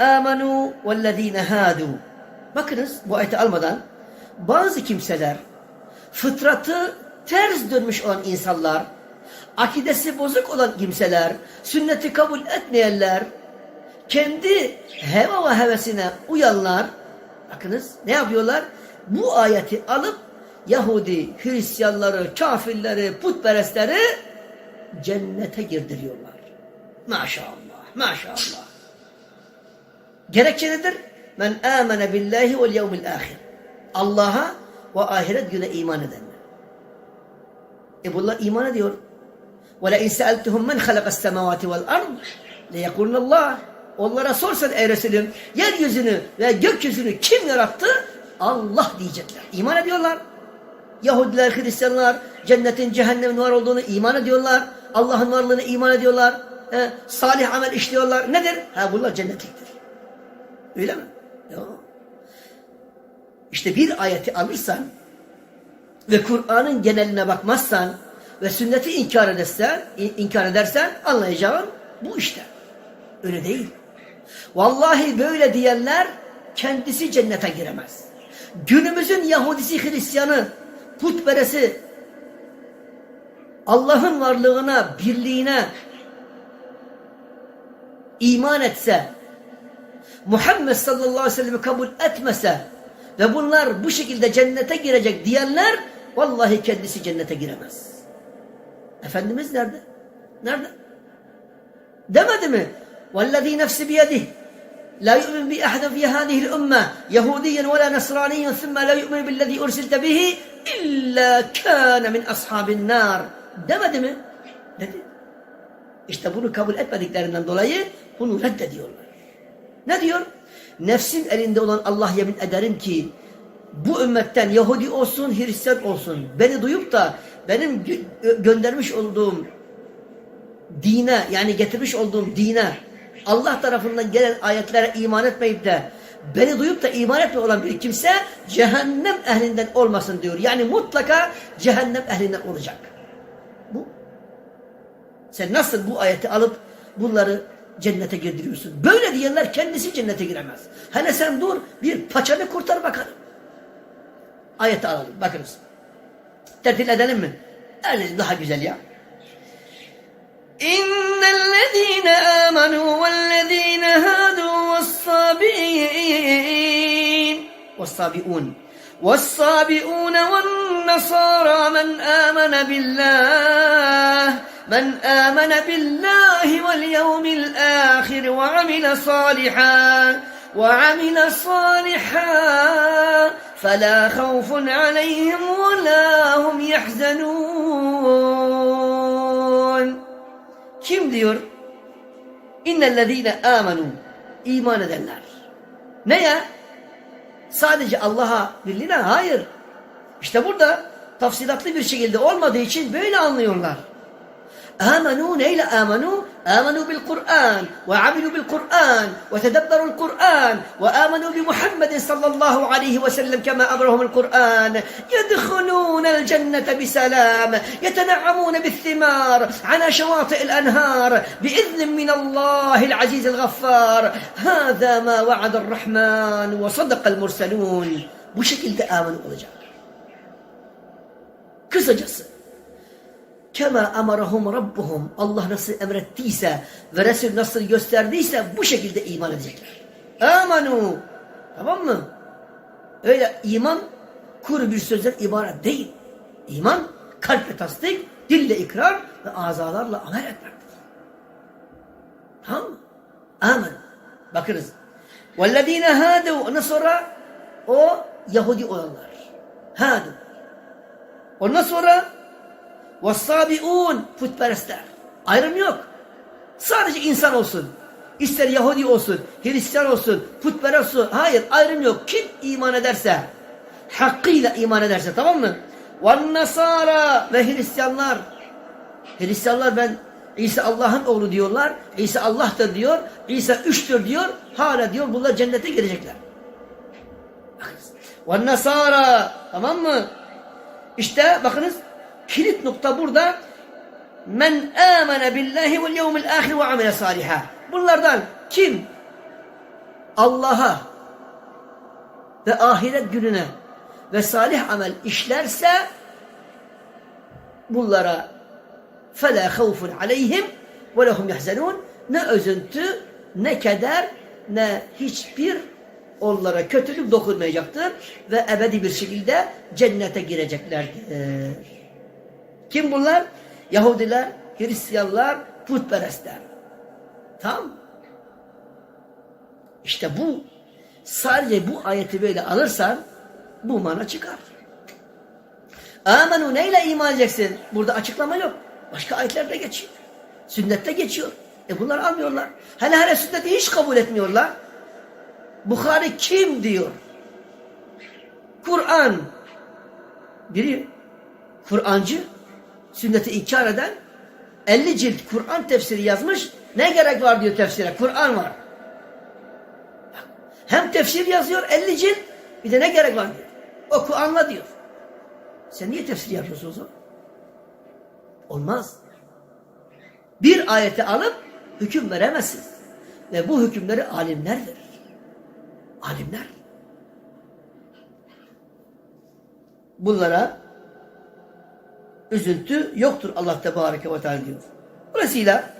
amenu vellezine hadu. Bakınız bu ayeti almadan bazı kimseler fıtratı ters dönmüş olan insanlar, akidesi bozuk olan kimseler, sünneti kabul etmeyenler, kendi heva ve hevesine uyanlar, bakınız ne yapıyorlar? Bu ayeti alıp Yahudi, Hristiyanları, kafirleri, putperestleri cennete girdiriyorlar. Maşallah, maşallah. Gerekçe nedir? Men amene billahi vel yevmil ahir. Allah'a ve ahiret güne iman edenler. E bunlar iman ediyor. Ve le in seeltuhum men halakas semavati vel ard le Allah. Onlara sorsan ey Resulüm yeryüzünü ve gökyüzünü kim yarattı? Allah diyecekler. İman ediyorlar. Yahudiler, Hristiyanlar cennetin cehennemin var olduğunu iman ediyorlar. Allah'ın varlığını iman ediyorlar. He, salih amel işliyorlar. Nedir? Ha bunlar cennetliktir. Öyle mi? Yok. İşte bir ayeti alırsan ve Kur'an'ın geneline bakmazsan ve sünneti inkar edersen, in- inkar edersen anlayacağın bu işte. Öyle değil. Vallahi böyle diyenler kendisi cennete giremez. Günümüzün Yahudisi, Hristiyanı, putperesi Allah'ın varlığına, birliğine iman etse, Muhammed sallallahu aleyhi ve sellem'i kabul etmese ve bunlar bu şekilde cennete girecek diyenler vallahi kendisi cennete giremez. Efendimiz nerede? Nerede? Demedi mi? وَالَّذ۪ي نَفْسِ بِيَدِهِ لا يؤمن بأحد في هذه الأمة يهوديا ولا نصرانيا ثم لا يؤمن بالذي أرسلت به إلا كان من أصحاب النار demedi mi? Dedi. İşte bunu kabul etmediklerinden dolayı bunu reddediyorlar. Ne diyor? Nefsim elinde olan Allah yemin ederim ki bu ümmetten Yahudi olsun, Hristiyan olsun beni duyup da benim gö- göndermiş olduğum dine yani getirmiş olduğum dine Allah tarafından gelen ayetlere iman etmeyip de beni duyup da iman etme olan bir kimse cehennem ehlinden olmasın diyor. Yani mutlaka cehennem ehlinden olacak. Bu. Sen nasıl bu ayeti alıp bunları cennete girdiriyorsun. Böyle diyenler kendisi cennete giremez. Hele sen dur bir paçanı kurtar bakalım. Ayet alalım bakınız. Tertil edelim mi? Öyle daha güzel ya. İnnellezîne âmenû vellezîne hâdû vessâbi'in vessâbi'un vessâbi'un vennasâra men âmene billah من آمن بالله واليوم الآخر وعمل صالحا وعمل صالحا فلا خوف عليهم ولا هم يحزنون Kim diyor? İnnellezîne âmenû. İman edenler. Ne ya? Sadece Allah'a birliğine? Hayır. İşte burada tafsilatlı bir şekilde olmadığı için böyle anlıyorlar. آمنوا neyle آمنوا آمنوا بالقرآن وعملوا بالقرآن وتدبروا القرآن وآمنوا بمحمد صلى الله عليه وسلم كما أمرهم القرآن. يدخلون الجنة بسلام يتنعمون بالثمار على شواطئ الأنهار بإذن من الله العزيز الغفار. هذا ما وعد الرحمن وصدق المرسلون. bu şekilde amin olacak. Kısacası Kema amarahum rabbuhum Allah nasıl emrettiyse ve Resul nasıl gösterdiyse bu şekilde iman edecekler. Amanu. Tamam mı? Öyle iman kuru bir sözden ibaret değil. İman kalple tasdik, dille ikrar ve azalarla amel etmektir. Tamam mı? Amen. Bakınız. وَالَّذ۪ينَ هَادُوا Ondan sonra o Yahudi olanlar. Hadu. Ondan sonra وَالصَّابِعُونَ Putperestler. Ayrım yok. Sadece insan olsun. İster Yahudi olsun, Hristiyan olsun, putperest olsun. Hayır ayrım yok. Kim iman ederse, hakkıyla iman ederse tamam mı? وَالنَّصَارَى Ve Hristiyanlar. Hristiyanlar ben İsa Allah'ın oğlu diyorlar. İsa Allah'tır diyor. İsa üçtür diyor. Hala diyor bunlar cennete girecekler. وَالنَّصَارَى Tamam mı? İşte bakınız kilit nokta burada. Men amene billahi vel yevmil ahir ve amele saliha. Bunlardan kim Allah'a ve ahiret gününe ve salih amel işlerse bunlara فَلَا خَوْفٌ عَلَيْهِمْ وَلَهُمْ يَحْزَنُونَ Ne üzüntü, ne keder, ne hiçbir onlara kötülük dokunmayacaktır ve ebedi bir şekilde cennete gireceklerdir. Kim bunlar? Yahudiler, Hristiyanlar, putperestler. Tamam İşte bu sadece bu ayeti böyle alırsan bu mana çıkar. Amenu neyle iman edeceksin? Burada açıklama yok. Başka ayetlerde geçiyor. Sünnette geçiyor. E bunları almıyorlar. Hele hele sünneti hiç kabul etmiyorlar. Bukhari kim diyor? Kur'an. Biri Kur'ancı, sünneti inkar eden 50 cilt Kur'an tefsiri yazmış. Ne gerek var diyor tefsire? Kur'an var. Hem tefsir yazıyor 50 cilt bir de ne gerek var diyor. Oku anla diyor. Sen niye tefsir yapıyorsun o zaman? Olmaz. Bir ayeti alıp hüküm veremezsin. Ve bu hükümleri alimler verir. Alimler. Bunlara üzüntü yoktur Allah Tebareke ve Teala diyor. Dolayısıyla